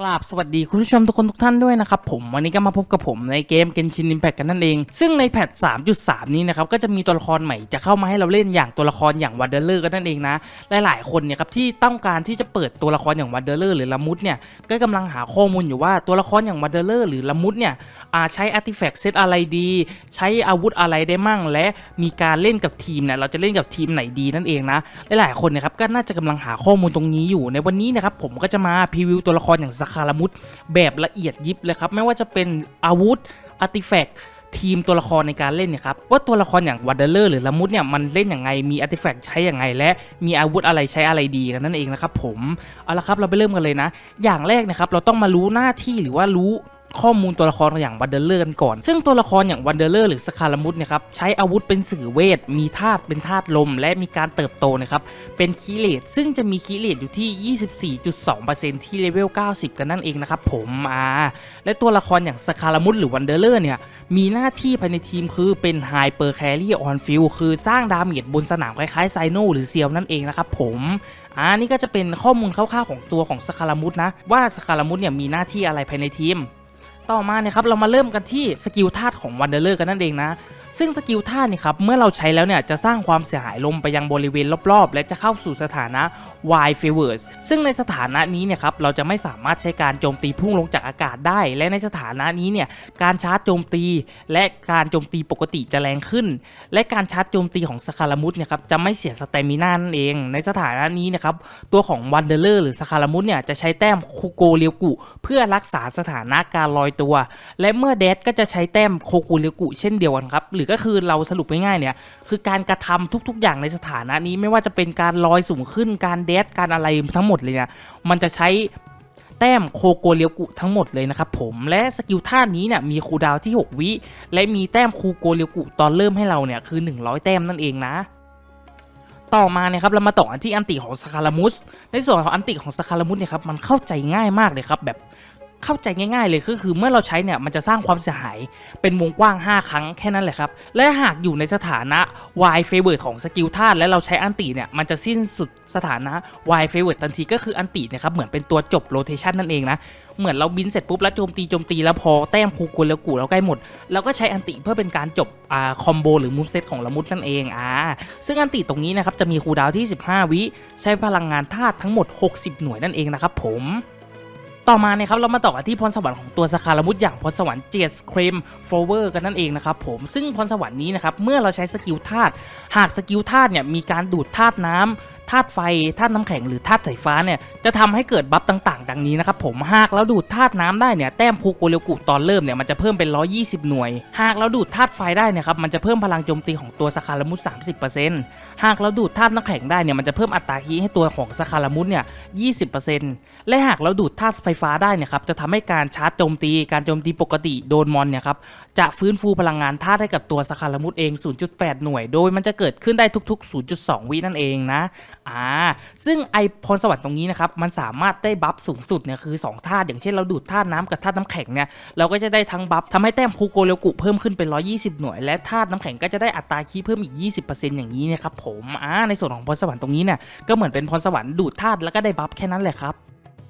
กราบสวัสดีคุณผู้ชมทุกคนทุกท่านด้วยนะครับผมวันนี้ก็มาพบกับผมในเกม Genshin Impact กันนั่นเอง ซึ่งในแพท 3.3 นี้นะครับก็จะมีตัวละครใหม่จะเข้ามาให้เราเล่นอย่างตัวละครอย่างวันเดอร์เลอร์กันนั่นเองนะหลายๆคนเนี่ยครับที่ต้องการที่จะเปิดตัวละครอย่างวันเดอร์เลอร์หรือละมุดเนี่ยก็กำลังหาข้อมูลอยู่ว่าตัวละครอย่างวันเดอร์เลอร์หรือละมุดเนี่ยอ่าใช้อาร์ติแฟกต์เซตอะไรดี ใช้อาวุธอะไรได้มั่ง และมีการเล่นกับทีมเนี่ยเราจะเล่นกับทีมไหนดีนั่นเองนะหลายๆคนเนะครับก็น่าจะกำลังหาข้อมูลตรงนี้อยู่ในวันนี้นะครับผมก็จะมาพรีวิวตัวละครอย่างคารามุดแบบละเอียดยิบเลยครับ ไม่ว่าจะเป็นอาวุธอาร์ติแฟกต์ทีมตัวละครในการเล่นเนี่ยครับว่าตัวละครอย่างวัดเดอร์หรือละมุดเนี่ยมันเล่นอย่างไงมีอาร์ติแฟกต์ใช้อย่างไง และมีอาวุธอะไรใช้อะไรดีกันนั่นเองนะครับผมเอาละครับเราไปเริ่มกันเลยนะ อย่างแรกนะครับเราต้องมารู้หน้าที่หรือว่ารู้ ข้อมูลตัวละครอย่างวันเดอร์เลอร์กันก่อน ซึ่งตัวละครอย่างวันเดอร์เลอร์หรือสคารามุดเนี่ยครับใช้อาวุธเป็นสื่อเวท มีธาตุเป็นธาตุลม และมีการเติบโตนะครับ เป็นคีเลตซึ่งจะมีคีเลตอยู่ที่ 24.2%ที่เลเวล 90 กันนั่นเองนะครับผมอ่าและตัวละครอย่างสคารามุดหรือวันเดอร์เลอร์เนี่ยมีหน้าที่ภายในทีมคือเป็นไฮเปอร์แครี่ออนฟิลคือสร้างดาเมจบนสนามคล้ายๆไซโนหรือเซียวนั่นเองนะครับผมอ่านี่ก็จะเป็นข้อมูลคร่าวๆของตัวของสคารามุดนะว่าสคารามุดเนี่ยมีหน้าที่อะไรภายในทีม ต่อมาเนี่ยครับเรามาเริ่มกันที่สกิลธาตุของวันเดอร์เลอร์กันนั่นเองนะซึ่งสกิลธาตุนี่ครับเมื่อเราใช้แล้วเนี่ยจะสร้างความเสียหายลมไปยังบริเวณรอบๆ และจะเข้าสู่สถานะ Y Favors ซึ่งในสถานะนี้เนี่ยครับเราจะไม่สามารถใช้การโจมตีพุ่งลงจากอากาศได้ และในสถานะนี้เนี่ยการชาร์จโจมตี และการโจมตีปกติจะแรงขึ้น และการชาร์จโจมตีของสคารามุดเนี่ยครับจะไม่เสียสเตมินานั่นเอง ในสถานะนี้นะครับตัวของวันเดอร์เลอร์หรือสคารามุดเนี่ยจะใช้แต้มโคโกเรียวกุ เพื่อรักษาสถานะการลอยตัว และเมื่อเดดก็จะใช้แต้มโคโกเรียวกุ เช่นเดียวกันครับ หรือก็คือเราสรุปง่ายๆเนี่ยคือการกระทำทุกๆ อย่างในสถานะนี้ไม่ว่าจะเป็นการลอยสูงขึ้นการเดสการอะไรทั้งหมดเลยเนี่ยมันจะใช้แต้มโคโกเรียวกุทั้งหมดเลยนะครับผมและสกิลท่านี้เนี่ยมีคูดาวที่ 6 วิและมีแต้มคูโกเรียวกุตอนเริ่มให้เราเนี่ยคือ 100 แต้มนั่นเองนะ ต่อมาเนี่ยครับเรามาต่อกันที่อันติของสคารามุสในส่วนของอันติของสคารามุสเนี่ยครับมันเข้าใจง่ายมากเลยครับแบบ เข้าใจง่าย ๆ เลยก็คือเมื่อเราใช้เนี่ยมันจะสร้างความเสียหายเป็นวงกว้าง 5 ครั้งแค่นั้นแหละครับ และหากอยู่ในสถานะ Y Favorite ของสกิลธาตุและเราใช้อันติเนี่ยมันจะสิ้นสุดสถานะ Y Favorite ทันทีก็คืออันติเนะครับเหมือนเป็นตัวจบโรเทชันนั่นเองนะเหมือนเราบินเสร็จปุ๊บแล้วโจมตีโจมตีแล้วพอแต้มคูกุแล้วกูเราใกล้หมดเราก็ใช้อันติเพื่อเป็นการจบอ่าคอมโบหรือมูฟเซตของละมุดนั่นเองอ่าซึ่งอันติตรงนี้นะครับจะมีคูดาวที่ 15 วิใช้พลังงานธาตุทั้งหมด 60 หน่วยนั่นเองนะครับผม ต่อมาเนี่ยครับเรามาต่อกันที่พรสวรรค์ของตัวสคารามุดอย่างพรสวรรค์เจสเครมโฟเวอร์กันนั่นเองนะครับผมซึ่งพรสวรรค์นี้นะครับเมื่อเราใช้สกิลธาตุหากสกิลธาตุเนี่ยมีการดูดธาตุน้ำ ธาตุไฟธาตุน้ำแข็งหรือธาตุสายฟ้าเนี่ยจะทำให้เกิดบัฟต่างๆ ดังนี้นะครับผมหากเราดูดธาตุน้ำได้เนี่ยแต้มคูโกเรียวกุตอนเริ่มเนี่ยมันจะเพิ่มเป็น 120 หน่วย หากเราดูดธาตุไฟได้เนี่ยครับมันจะเพิ่มพลังโจมตีของตัวสคารามุด30%หากเราดูดธาตุน้ำแข็งได้เนี่ยมันจะเพิ่มอัตราฮีให้ตัวของสคารามุดเนี่ย20%และหากเราดูดธาตุไฟฟ้าได้เนี่ยครับจะทำให้การชาร์จโจมตีการโจมตีปกติโดนมอนเนี่ยครับจะฟื้นฟูพลังงานธาตุให้กับตัวสคารามุดเอง 0.8 หน่วย โดยมันจะเกิดขึ้นได้ทุก ๆ 0.2 วินั่นเองนะ อ่าซึ่งไอพรสวรรค์ตรงนี้นะครับมันสามารถได้บัฟสูงสุดเนี่ยคือ2ธาตุอย่างเช่นเราดูดธาตุน้ำกับธาตุน้ำแข็งเนี่ยเราก็จะได้ทั้งบัฟทำให้แต้มคูโกเรกุเพิ่มขึ้นเป็น 120 หน่วย และธาตุน้ำแข็งก็จะได้อัตราคีเพิ่มอีก 20%อย่างนี้นะครับผมอ่าในส่วนของพรสวรรค์ตรงนี้เนี่ยก็เหมือนเป็นพรสวรรค์ดูดธาตุแล้วก็ได้บัฟแค่นั้นแหละครับ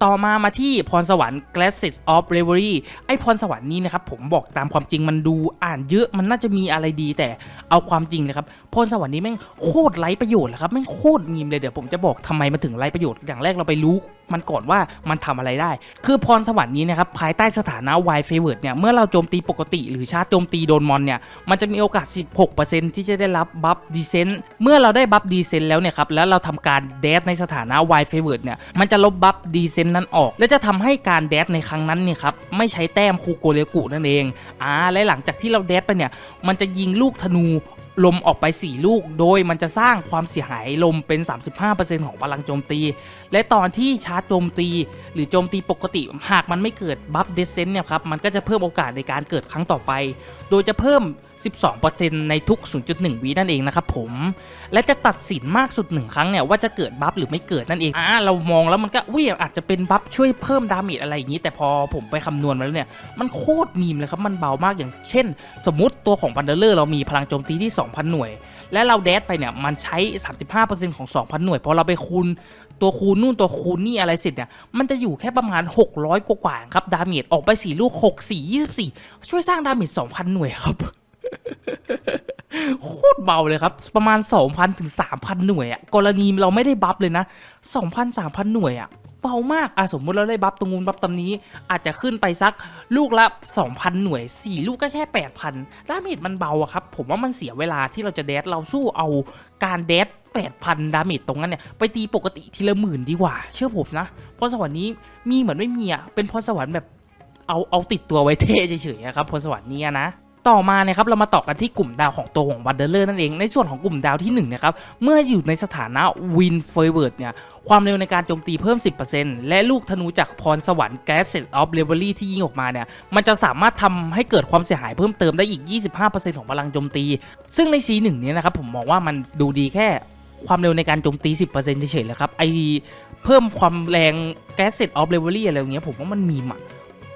ต่อมามาที่พรสวรรค์ Glasses of Reverie ไอพรสวรรค์นี้นะครับผมบอกตามความจริงมันดูอ่านเยอะมันน่าจะมีอะไรดีแต่เอาความจริงเลยครับ พรสวรรค์นี้แม่งโคตรไร้ประโยชน์เลยครับแม่งโคตรมีมเลยเดี๋ยวผมจะบอกทำไมมันถึงไร้ประโยชน์อย่างแรกเราไปรู้มันก่อนว่ามันทำอะไรได้ คือพรสวรรค์นี้นะครับภายใต้สถานะ Y Favorite เนี่ยเมื่อเราโจมตีปกติหรือชาร์จโจมตีโดนมอนเนี่ยมันจะมีโอกาส 16%ที่จะได้รับบัฟดีเซนต์เมื่อเราได้บัฟดีเซนต์แล้วเนี่ยครับแล้วเราทำการแดดในสถานะ Y Favorite เนี่ยมันจะลบบัฟดีเซนต์นั้นออก และจะทำให้การแดดในครั้งนั้นเนี่ยครับไม่ใช้แต้มคูโกเรกุนั่นเองอ่าและหลังจากที่เราแดดไปเนี่ยมันจะยิงลูกธนู ลมออกไป 4 ลูก โดยมันจะสร้างความเสียหายลมเป็น 35%ของพลังโจมตี และตอนที่ชาร์จโจมตี หรือโจมตีปกติหากมันไม่เกิดบัฟเดซเซนต์เนี่ยครับมันก็จะเพิ่มโอกาสในการเกิดครั้งต่อไป โดยจะเพิ่ม 12%ในทุก 0.1 วินั่นเองนะครับผม และจะตัดสินมากสุด 1 ครั้งเนี่ยว่าจะเกิดบัฟหรือไม่เกิดนั่นเอง อ่าเรามองแล้วมันก็วิ่อาจจะเป็นบัฟช่วยเพิ่มดาเมจอะไรอย่างนี้ แต่พอผมไปคำนวณมาแล้วเนี่ย มันโคตรมีมเลยครับ มันเบามากอย่างเช่น สมมติตัวของบันเดอร์เลอร์เรามีพลังโจมตีที่ 2,000 หน่วย และเราแดดไปเนี่ยมันใช้ 35%ของ 2,000 หน่วยพอเราไปคูณตัวคูณนู่นตัวคูณนี่อะไรเสร็จเนี่ยมันจะอยู่แค่ประมาณ 600 กว่าๆครับดาเมจออกไป 4 ลูก 6 4 24 ช่วยสร้างดาเมจ2,000 หน่วยครับ โคตรเบาเลยครับ ประมาณ 2,000 ถึง 3,000 หน่วยอะกรณีเราไม่ได้บัฟเลยนะ 2,000 3,000 หน่วยอะเบามากอะสมมุติเราได้บัฟตรงนู้นบัฟตรงนี้ อาจจะขึ้นไปสักลูกละ 2,000 หน่วย 4 ลูกก็แค่ 8,000ดาเมจมันเบาอะครับ ผมว่ามันเสียเวลาที่เราจะแดดเราสู้เอาการแดด8,000 ดาเมจตรงนั้นเนี่ย ไปตีปกติทีละหมื่นดีกว่า เชื่อผมนะพรสวรรค์นี้มีเหมือนไม่มีอะเป็นพรสวรรค์แบบเอาเอาติดตัวไว้เท่เฉยๆอะครับพรสวรรค์เนี้นะ ต่อมาเนี่ยครับเรามาต่อกันที่กลุ่มดาวของตัวของวันเดอร์เลอร์นั่นเองในส่วนของกลุ่มดาวที่1นะครับเมื่ออยู่ในสถานะวินเฟเวิร์ดเนี่ยความเร็วในการโจมตีเพิ่ม 10%และลูกธนูจากพรสวรรค์แกสเซตออฟเลเวอรี่ที่ยิงออกมาเนี่ยมันจะสามารถทำให้เกิดความเสียหายเพิ่มเติมได้อีก 25%ของพลังโจมตี ซึ่งใน C1 เนี่ยนะครับผมมองว่ามันดูดีแค่ความเร็วในการโจมตี 10%เฉยๆเลยครับไอเพิ่มความแรงแกสเซตออฟเลเวอรี่อะไรอย่างเงี้ยผมว่ามันมีหมัก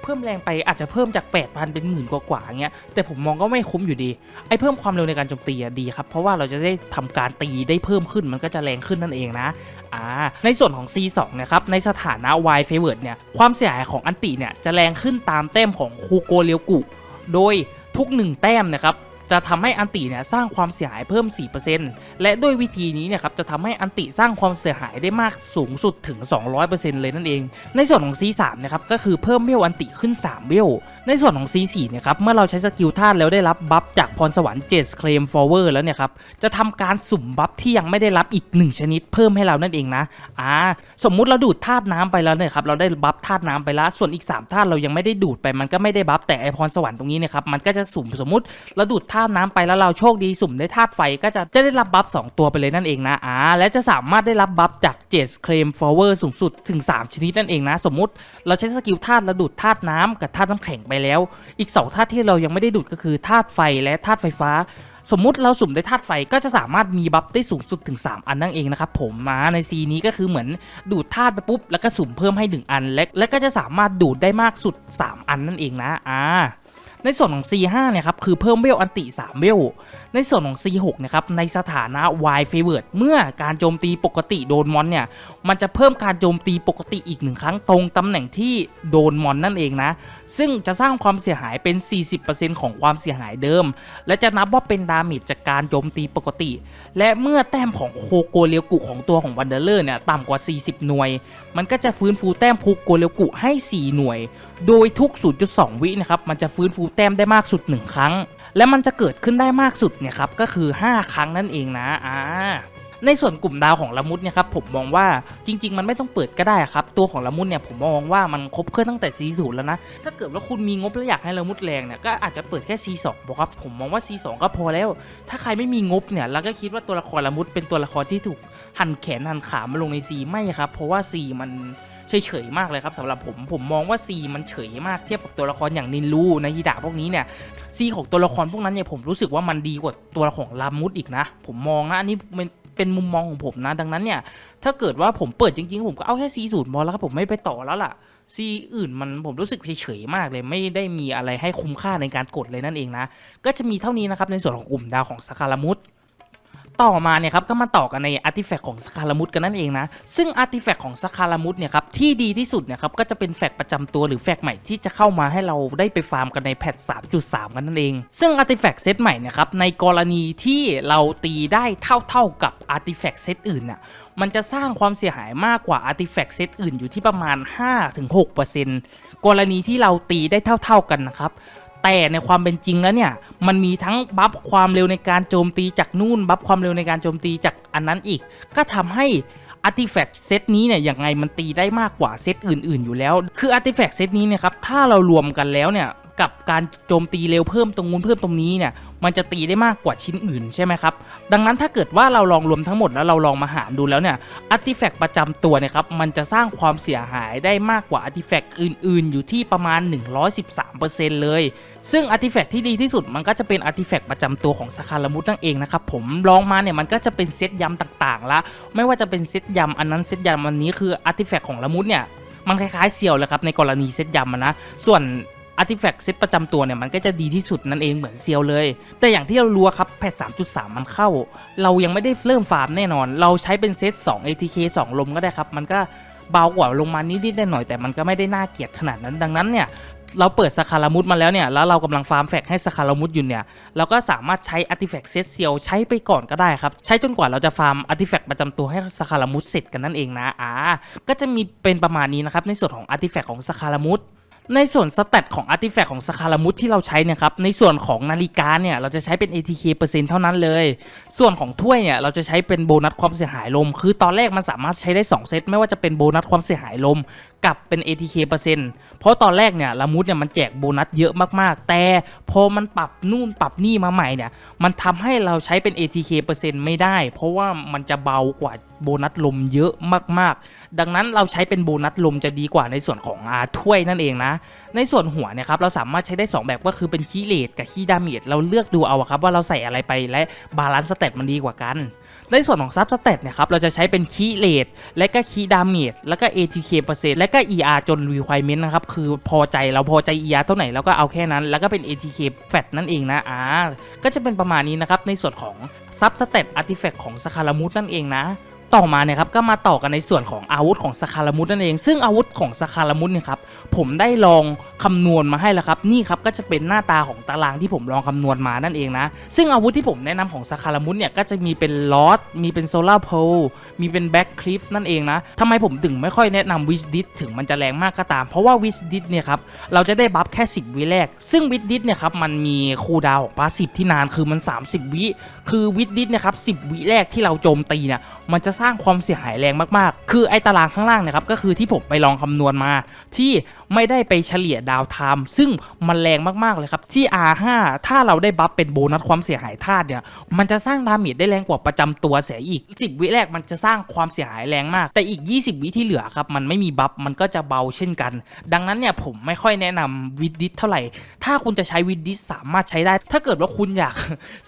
เพิ่มแรงไปอาจจะเพิ่มจาก 8,000 เป็นหมื่นกว่าๆเงี้ยแต่ผมมองก็ไม่คุ้มอยู่ดี ไอ้เพิ่มความเร็วในการโจมตีอะดีครับ เพราะว่าเราจะได้ทำการตีได้เพิ่มขึ้นมันก็จะแรงขึ้นนั่นเองนะอ่าในส่วนของ C2 นะครับในสถานะ Y f a v o r เนี่ยความเสียหายของอันติเนี่ยจะแรงขึ้นตามแต้มของคูโกเลียวกุโดยทุก 1 แต้มนะครับ จะทำให้อันติเนี่ยสร้างความเสียหายเพิ่ม 4%และด้วยวิธีนี้เนี่ยครับจะทำให้อันติสร้างความเสียหายได้มากสูงสุดถึง 200%เลยนั่นเอง ในส่วนของ C3 นะครับก็คือเพิ่มเวลอันติขึ้น 3 เวล ในส่วนของ C4 เนี่ยครับ เมื่อเราใช้สกิลธาตุแล้วได้รับบัฟจากพรสวรรค์7 Claim Forward แล้วเนี่ยครับ จะทำการสุ่มบัฟที่ยังไม่ได้รับอีก 1 ชนิดเพิ่มให้เรานั่นเองนะอ่าสมมุติเราดูดธาตุน้ำไปแล้วเนี่ยครับ เราได้บัฟธาตุน้ำไปแล้ว ส่วนอีก3ธาตุเรายังไม่ได้ดูดไป มันก็ไม่ได้บัฟ แต่ไอพรสวรรค์ตรงนี้เนี่ยครับ มันก็จะสุ่มสมมติเราดูดธาตุน้ำไปแล้วเราโชคดีสุ่มได้ธาตุไฟก็จะจะได้รับบัฟ2ตัวไปเลยนั่นเองนะอ่าและจะสามารถได้รับบัฟจาก7 Claim Forward สูงสุดถึง 3 ชนิดนั่นเองนะ สมมติเราใช้สกิลธาตุเราดูดธาตุน้ำกับธาตุน้ำแข็งไปแล้ว อีก 2ธาตุที่เรายังไม่ได้ดูดก็คือธาตุไฟและธาตุไฟฟ้า สมมุติเราสุ่มได้ธาตุไฟก็จะสามารถมีบัฟได้สูงสุดถึง 3 อันนั่นเองนะครับผมมาในซีนี้ก็คือเหมือนดูดธาตุไปปุ๊บแล้วก็สุ่มเพิ่มให้ 1 อัน และและก็จะสามารถดูดได้มากสุด 3 อันนั่นเองนะอ่าในส่วนของ C5 เนี่ยครับคือเพิ่มเวลอันติ 3 เวล ในส่วนของ C6 นะครับในสถานะ Y Favored เมื่อการโจมตีปกติโดนมอนเนี่ยมันจะเพิ่มการโจมตีปกติอีกหนึ่งครั้งตรงตำแหน่งที่โดนมอนนั่นเองนะ ซึ่งจะสร้างความเสียหายเป็น 40%ของความเสียหายเดิม และจะนับว่าเป็นดาเมจจากการโจมตีปกติ และเมื่อแต้มของโคโกเรียวกุของตัวของวันเดอร์เลอร์เนี่ยต่ำกว่า 40 หน่วย มันก็จะฟื้นฟูแต้มโคโกเรียวกุให้ 4 หน่วย โดยทุก 0.2 วินะครับมันจะฟื้นฟูแต้มได้มากสุด 1 ครั้ง และมันจะเกิดขึ้นได้มากสุดเนี่ยครับก็คือ 5 ครั้งนั่นเองนะอ่าในส่วนกลุ่มดาวของละมุดเนี่ยครับผมมองว่าจริง ๆ มันไม่ต้องเปิดก็ได้ครับตัวของละมุดเนี่ยผมมองว่ามันครบเครื่องตั้งแต่ซีศูนย์แล้วนะถ้าเกิดว่าคุณมีงบแล้วอยากให้ละมุดแรงเนี่ยก็อาจจะเปิดแค่ C2 บอกครับผมมองว่า C2 ก็พอแล้ว ถ้าใครไม่มีงบเนี่ยแล้วก็คิดว่าตัวละครละมุดเป็นตัวละครที่ถูกหั่นแขนหั่นขามาลงใน C ไม่ครับเพราะว่า C มัน เฉยๆมากเลยครับสำหรับผมผมมองว่า C มันเฉยมากเทียบกับตัวละครอย่างนินลูนาฮิดะพวกนี้เนี่ยซีของตัวละครพวกนั้นเนี่ยผมรู้สึกว่ามันดีกว่าตัวของลามุดอีกนะ ผมมองนะอันนี้เป็นเป็นมุมมองของผมนะ ดังนั้นเนี่ย ถ้าเกิดว่าผมเปิดจริงๆ ผมก็เอาแค่ซีศูนย์พอแล้วครับผมไม่ไปต่อแล้วล่ะซีอื่นมันผมรู้สึกเฉยๆมากเลย ไม่ได้มีอะไรให้คุ้มค่าในการกดเลยนั่นเองนะก็จะมีเท่านี้นะครับในส่วนของกลุ่มดาวของสคารามุด ต่อมาเนี่ยครับก็มาต่อกันในอาร์ติแฟกต์ของสคารามุดกันนั่นเองนะ ซึ่งอาร์ติแฟกต์ของสคารามุดเนี่ยครับที่ดีที่สุดเนี่ยครับก็จะเป็นแฟกต์ประจำตัวหรือแฟกต์ใหม่ที่จะเข้ามาให้เราได้ไปฟาร์มกันในแพท 3.3 กันนั่นเอง ซึ่งอาร์ติแฟกต์เซตใหม่เนี่ยครับในกรณีที่เราตีได้เท่าๆกับอาร์ติแฟกต์เซตอื่นน่ะมันจะสร้างความเสียหายมากกว่าอาร์ติแฟกต์เซตอื่นอยู่ที่ประมาณ 5-6%กรณีที่เราตีได้เท่า ๆกันนะครับ แต่ในความเป็นจริงแล้วเนี่ย มันมีทั้งบัฟความเร็วในการโจมตีจากนู่น บัฟความเร็วในการโจมตีจากอันนั้นอีก ก็ทำให้อาร์ติแฟกต์เซตนี้เนี่ยยังไงมันตีได้มากกว่าเซตอื่น ๆ อยู่แล้ว คืออาร์ติแฟกต์เซตนี้เนี่ยครับ ถ้าเรารวมกันแล้วเนี่ย กับการโจมตีเร็วเพิ่มตรงนู้นเพิ่มตรงนี้เนี่ย มันจะตีได้มากกว่าชิ้นอื่นใช่ไหมครับดังนั้นถ้าเกิดว่าเราลองรวมทั้งหมดแล้วเราลองมาหารดูแล้วเนี่ยอาร์ติแฟกต์ประจำตัวเนี่ยครับมันจะสร้างความเสียหายได้มากกว่าอาร์ติแฟกต์อื่น ๆ อยู่ที่ประมาณ 113%เลย ซึ่งอาร์ติแฟกต์ที่ดีที่สุดมันก็จะเป็นอาร์ติแฟกต์ประจำตัวของสคารามุตนั่นเองนะครับผมลองมาเนี่ยมันก็จะเป็นเซตยำต่างๆละไม่ว่าจะเป็นเซตยำอันนั้นเซตยำอันนี้คืออาร์ติแฟกต์ของละมุดเนี่ยมันคล้ายๆเซียวเลยครับในกรณีเซตยำนะ ส่วน อาร์ติแฟกต์เซตประจำตัวเนี่ยมันก็จะดีที่สุดนั่นเองเหมือนเซียวเลย แต่อย่างที่เรารู้ครับแพท 3.3 มันเข้า เรายังไม่ได้เริ่มฟาร์มแน่นอน เราใช้เป็นเซต2 ATK 2 ลมก็ได้ครับ มันก็เบากว่าลงมานิดๆหน่อยแต่มันก็ไม่ได้น่าเกลียดขนาดนั้นดังนั้นเนี่ยเราเปิดสคารามุดมาแล้วเนี่ย แล้วเรากำลังฟาร์มแฟกให้สคารามุดอยู่เนี่ย เราก็สามารถใช้อาร์ติแฟกต์เซตเซียวใช้ไปก่อนก็ได้ครับ ใช้จนกว่าเราจะฟาร์มอาร์ติแฟกต์ประจำตัวให้สคารามุดเสร็จกันนั่นเองนะ อ่า ก็จะมีเป็นประมาณนี้นะครับในส่วนของอาร์ติแฟกต์ของสคารามุด ในส่วนสเตตของอาร์ติแฟกต์ของสคารามุสที่เราใช้เนี่ยครับ ในส่วนของนาฬิกาเนี่ย เราจะใช้เป็น ATK เปอร์เซ็นต์เท่านั้นเลย ส่วนของถ้วยเนี่ย เราจะใช้เป็นโบนัสความเสียหายลม คือตอนแรกมันสามารถใช้ได้ 2 เซต ไม่ว่าจะเป็นโบนัสความเสียหายลม กับเป็น ATK เปอร์เซ็นต์เพราะตอนแรกเนี่ยละมุดเนี่ยมันแจกโบนัสเยอะมากๆ แต่พอมันปรับนู่นปรับนี่มาใหม่เนี่ยมันทำให้เราใช้เป็น ATK เปอร์เซ็นต์ไม่ได้ เพราะว่ามันจะเบากว่าโบนัสลมเยอะมากๆ ดังนั้นเราใช้เป็นโบนัสลมจะดีกว่าในส่วนของอาถ้วยนั่นเองนะ ในส่วนหัวเนี่ยครับเราสามารถใช้ได้ 2 แบบก็คือเป็นคีเลดกับคีดาเมจเราเลือกดูเอาครับว่าเราใส่อะไรไปและบาลานซ์สเตตมันดีกว่ากัน ในส่วนของซับสเตตเนี่ยครับเราจะใช้เป็นคีเลดและก็คีดาเมจแล้วก็ ATK เปอร์เซ็นต์และก็ ER จน requirement นะครับคือพอใจเราพอใจ ER เท่าไหร่เราก็เอาแค่นั้น แล้วก็เป็น ATK แฟตนั่นเองนะอ่าก็จะเป็นประมาณนี้นะครับในส่วนของซับสเตตอาร์ติแฟกต์ของสคารามุดนั่นเองนะ ต่อมาเนี่ยครับก็มาต่อกันในส่วนของอาวุธของสคารามุดนั่นเอง ซึ่งอาวุธของสคารามุดเนี่ยครับผมได้ลองคำนวณมาให้แล้วครับนี่ครับก็จะเป็นหน้าตาของตารางที่ผมลองคำนวณมานั่นเองนะ ซึ่งอาวุธที่ผมแนะนำของสคารามุดเนี่ยก็จะมีเป็นลอสมีเป็นโซลาร์โพลมีเป็นแบ็คคลิฟนั่นเองนะทำไมผมถึงไม่ค่อยแนะนำวิสดิสถึงมันจะแรงมากก็ตาม เพราะว่าวิสดิสเนี่ยครับเราจะได้บัฟแค่ 10 วิแรก ซึ่งวิสดิสเนี่ยครับมันมีคูลดาวของพาสซีฟที่นานคือมัน 30 วิคือวิดดิสเนี่ยครับ10 วิแรกที่เราโจมตีเนี่ยมันจะสร้างความเสียหายแรงมากๆ คือไอ้ตารางข้างล่างเนะครับก็คือที่ผมไปลองคำนวณมา ที่ไม่ได้ไปเฉลี่ยดาวไทม์ซึ่งมันแรงมากๆเลยครับที่ R5 ถ้าเราได้บัฟเป็นโบนัสความเสียหายธาตุเนี่ยมันจะสร้างดาเมจได้แรงกว่าประจำตัวเสียอีก 10 วิแรกมันจะสร้างความเสียหายแรงมาก แต่อีก 20 วิที่เหลือครับมันไม่มีบัฟมันก็จะเบาเช่นกัน ดังนั้นเนี่ยผมไม่ค่อยแนะนำวิดดิสเท่าไหร่ ถ้าคุณจะใช้วิดดิสสามารถใช้ได้ ถ้าเกิดว่าคุณอยาก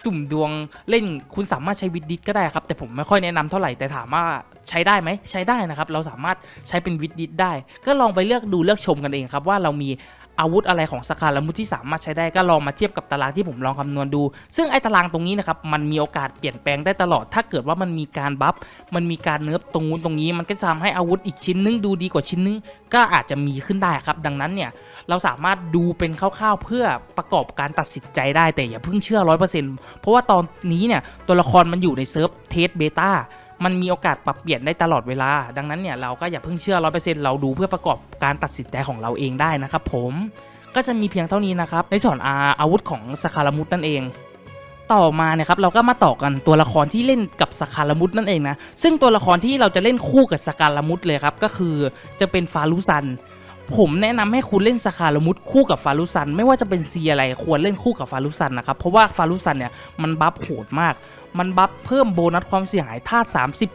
สุ่มดวงเล่นคุณสามารถใช้วิดดิสก็ได้ครับแต่ผมไม่ค่อยแนะนำเท่าไหร่แต่ถามว่าใช้ได้ไหมใช้ได้นะครับ เราสามารถใช้เป็นวิดดิสได้ ก็ลองไปเลือกดูเลือกชมกันเองครับว่าเรามีอาวุธอะไรของสคารามุที่สามารถใช้ได้ก็ลองมาเทียบกับตารางที่ผมลองคำนวณดู ซึ่งไอ้ตารางตรงนี้นะครับมันมีโอกาสเปลี่ยนแปลงได้ตลอด ถ้าเกิดว่ามันมีการบัฟมันมีการเนิร์ฟตรงนู้นตรงนี้ มันก็จะทำให้อาวุธอีกชิ้นนึงดูดีกว่าชิ้นนึง ก็อาจจะมีขึ้นได้ครับ ดังนั้นเนี่ยเราสามารถดูเป็นคร่าวๆเพื่อประกอบการตัดสินใจได้แต่อย่าเพิ่งเชื่อ100%เพราะว่าตอนนี้เนี่ยตัวละครมันอยู่ในเซิร์ฟเทสเบต้า มันมีโอกาสปรับเปลี่ยนได้ตลอดเวลา ดังนั้นเนี่ยเราก็อย่าเพิ่งเชื่อ100%เราดูเพื่อประกอบการตัดสินใจของเราเองได้นะครับผมก็จะมีเพียงเท่านี้นะครับ ในส่วนอาอาวุธของสคารามุตนั่นเอง ต่อมาเนี่ยครับเราก็มาต่อกันตัวละครที่เล่นกับสคารามุตนั่นเองนะซึ่งตัวละครที่เราจะเล่นคู่กับสคารามุตเลยครับก็คือจะเป็นฟารุซันผมแนะนำให้คุณเล่นสคารามุตคู่กับฟารุซัน ไม่ว่าจะเป็นซีอะไรควรเล่นคู่กับฟารุซันนะครับเพราะว่าฟารุซันเนี่ยมันบัฟโหดมาก มันบัฟเพิ่มโบนัสความเสียหายท่า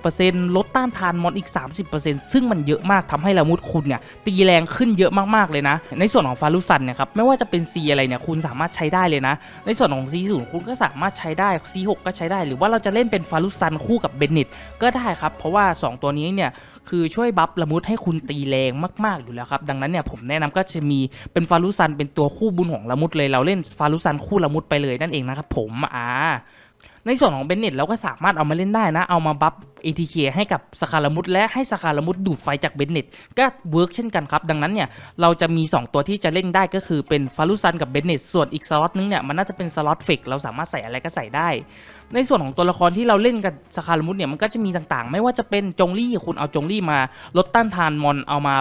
30%ลดต้านทานมอนอีก 30%ซึ่งมันเยอะมากทำให้ละมุดคุณเนี่ยตีแรงขึ้นเยอะมากๆเลยนะ ในส่วนของฟารุซันเนี่ยครับไม่ว่าจะเป็น C อะไรเนี่ยคุณสามารถใช้ได้เลยนะ ในส่วนของ C0 คุณก็สามารถใช้ได้ C6 ก็ใช้ได้ หรือว่าเราจะเล่นเป็นฟารุซันคู่กับเบนเน็ตก็ได้ครับเพราะว่า 2 ตัวนี้เนี่ยคือช่วยบัฟละมุดให้คุณตีแรงมาก ๆ อยู่แล้วครับ ดังนั้นเนี่ยผมแนะนำก็จะมีเป็นฟารุซันเป็นตัวคู่บุญของละมุดเลย เราเล่นฟารุซันคู่ละมุดไปเลยนั่นเองนะครับผมอ่า ในส่วนของเบนเน็ตเราก็สามารถเอามาเล่นได้นะ เอามาบัฟ ATK ให้กับสคารามุดและให้สคารามุดดูดไฟจากเบนเน็ตก็เวิร์กเช่นกันครับ ดังนั้นเนี่ยเราจะมี 2 ตัวที่จะเล่นได้ก็คือเป็นฟารุซันกับเบนเน็ตส่วนอีกสล็อตนึงเนี่ยมันน่าจะเป็นสล็อตเฟกเราสามารถใส่อะไรก็ใส่ได้ ในส่วนของตัวละครที่เราเล่นกับสคารามุดเนี่ยมันก็จะมีต่างๆ ไม่ว่าจะเป็นจงลี่คุณเอาจงลี่มาลดต้านทานมอนเอามา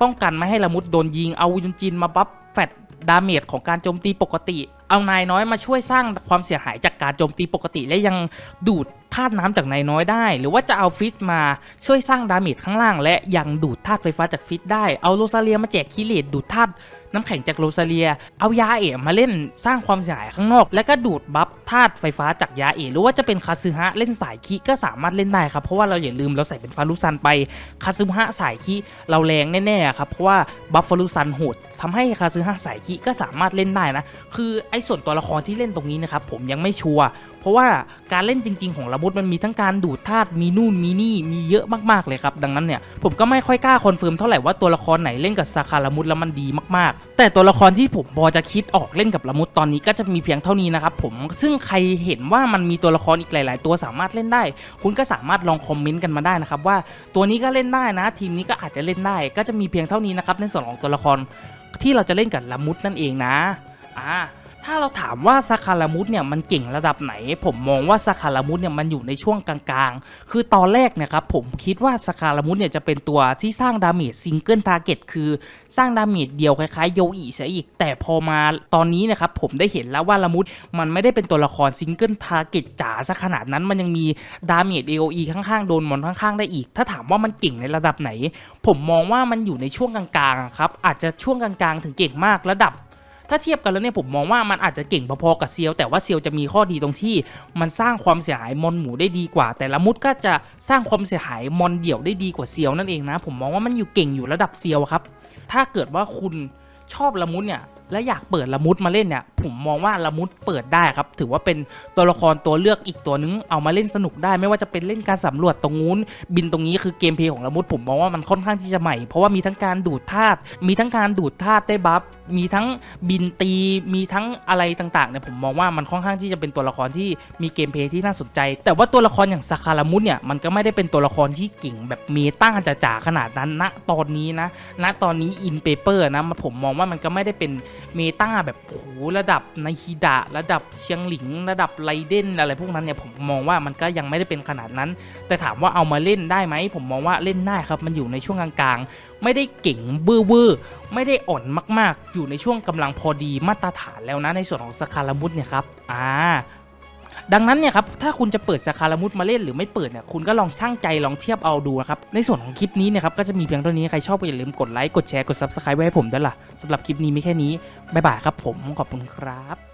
ป้องกันไม่ให้ละมุดโดนยิงเอายุนจินมาบัฟแฟด ดาเมจของการโจมตีปกติ เอานายน้อยมาช่วยสร้างความเสียหายจากการโจมตีปกติ และยังดูดธาตุน้ำจากนายน้อยได้ หรือว่าจะเอาฟิตมาช่วยสร้างดาเมจข้างล่าง และยังดูดธาตุไฟฟ้าจากฟิตได้เอาโรซาเลียมาแจกคิเลตดูดธาตุ น้ำแข็งจากโรซาเลีย เอายาเอะมาเล่นสร้างความเสียหายข้างนอก และก็ดูดบัฟธาตุไฟฟ้าจากยาเอะหรือว่าจะเป็นคาซึฮะเล่นสายคิก็สามารถเล่นได้ครับเพราะว่าเราอย่าลืมเราใส่เป็นฟารุซันไปคาซึฮะสายคิเราแรงแน่ๆครับเพราะว่าบัฟฟารุซันโหดทำให้คาซึฮะสายคิก็สามารถเล่นได้นะคือไอ้ส่วนตัวละครที่เล่นตรงนี้นะครับผมยังไม่ชัวร์ เพราะว่าการเล่นจริง ๆ ของละมุดมันมีทั้งการดูดธาตุมีนู่นมีนี่มีเยอะมากๆเลยครับ ดังนั้นเนี่ยผมก็ไม่ค่อยกล้าคอนเฟิร์มเท่าไหร่ว่าตัวละครไหนเล่นกับซาคาละมุดแล้วมันดีมากๆ แต่ตัวละครที่ผมพอจะคิดออกเล่นกับละมุดตอนนี้ก็จะมีเพียงเท่านี้นะครับผมซึ่งใครเห็นว่ามันมีตัวละครอีกหลาย ๆ ตัวสามารถเล่นได้ คุณก็สามารถลองคอมเมนต์กันมาได้นะครับว่าตัวนี้ก็เล่นได้นะ ทีมนี้ก็อาจจะเล่นได้ ก็จะมีเพียงเท่านี้นะครับในส่วนของตัวละครที่เราจะเล่นกับละมุดนั่นเองนะ อ่า ถ้าเราถามว่าซาคารามุดเนี่ยมันเก่งระดับไหน ผมมองว่าซาคารามุดเนี่ยมันอยู่ในช่วงกลางๆ คือตอนแรกเนะครับผมคิดว่าซาคารามุดเนี่ยจะเป็นตัวที่สร้างดาเมจซิงเกิลทาร์เก็ตคือสร้างดาเมจเดียวคล้ายๆโยอิเสียอีก แต่พอมาตอนนี้นะครับผมได้เห็นแล้วว่าละมุดมันไม่ได้เป็นตัวละครซิงเกิลทาร์เก็ตจ๋าซะขนาดนั้นมันยังมีดาเมจ AOE ข้างๆโดนมอนข้างๆได้อีก ถ้าถามว่ามันเก่งในระดับไหน ผมมองว่ามันอยู่ในช่วงกลางๆครับอาจจะช่วงกลางๆ ถึงเก่งมากระดับ ถ้าเทียบกันแล้วเนี่ยผมมองว่ามันอาจจะเก่งพอๆกับเซียวแต่ว่าเซียวจะมีข้อดีตรงที่ มันสร้างความเสียหายมอนหมูได้ดีกว่า แต่ละมุดก็จะสร้างความเสียหายมอนเดี่ยวได้ดีกว่าเซียวนั่นเองนะ ผมมองว่ามันอยู่เก่งอยู่ระดับเซียวครับ ถ้าเกิดว่าคุณชอบละมุดเนี่ยและอยากเปิดละมุดมาเล่นเนี่ย ผมมองว่าละมุดเปิดได้ครับ ถือว่าเป็นตัวละครตัวเลือกอีกตัวนึงเอามาเล่นสนุกได้ ไม่ว่าจะเป็นเล่นการสำรวจตรงนู้น บินตรงนี้คือเกมเพลย์ของละมุดผมมองว่ามันค่อนข้างที่จะใหม่ เพราะว่ามีทั้งการดูดธาตุมีทั้งการดูดธาตุได้บัฟมีทั้งบินตี มีทั้งอะไรต่างๆเนี่ยผมมองว่ามันค่อนข้างที่จะเป็นตัวละครที่มีเกมเพลย์ที่น่าสนใจ แต่ว่าตัวละครอย่างซาคารามุดเนี่ยมันก็ไม่ได้เป็นตัวละครที่เก่งแบบเมตาจ๋าๆขนาดนั้นณตอนนี้นะณตอนนี้อินเปเปอร์นะผมมองว่ามันก็ไม่ได้เป็นเมตาแบบโอ้โหระดับในฮิดะระดับเชียงหลิง ระดับไรเดนอะไรพวกนั้นเนี่ยผมมองว่ามันก็ยังไม่ได้เป็นขนาดนั้น แต่ถามว่าเอามาเล่นได้ไหมผมมองว่าเล่นได้ครับมันอยู่ในช่วงกลางๆ ไม่ได้เก่งเบื้อเวอร์ไม่ได้อ่อนมากๆ อยู่ในช่วงกำลังพอดีมาตรฐานแล้วนะในส่วนของสคารามุดเนี่ยครับอ่า ดังนั้นเนี่ยครับถ้าคุณจะเปิดสคารามุดมาเล่นหรือไม่เปิดเนี่ยคุณก็ลองช่างใจลองเทียบเอาดูนะครับในส่วนของคลิปนี้เนะครับก็จะมีเพียงเท่านี้ใครชอบก็อย่าลืมกดไลค์กดแชร์กดซับสไครต์ไว้ให้ผมด้วยล่ะสำหรับคลิปนี้มีแค่นี้บ๊ายบายครับผมขอบคุณครับ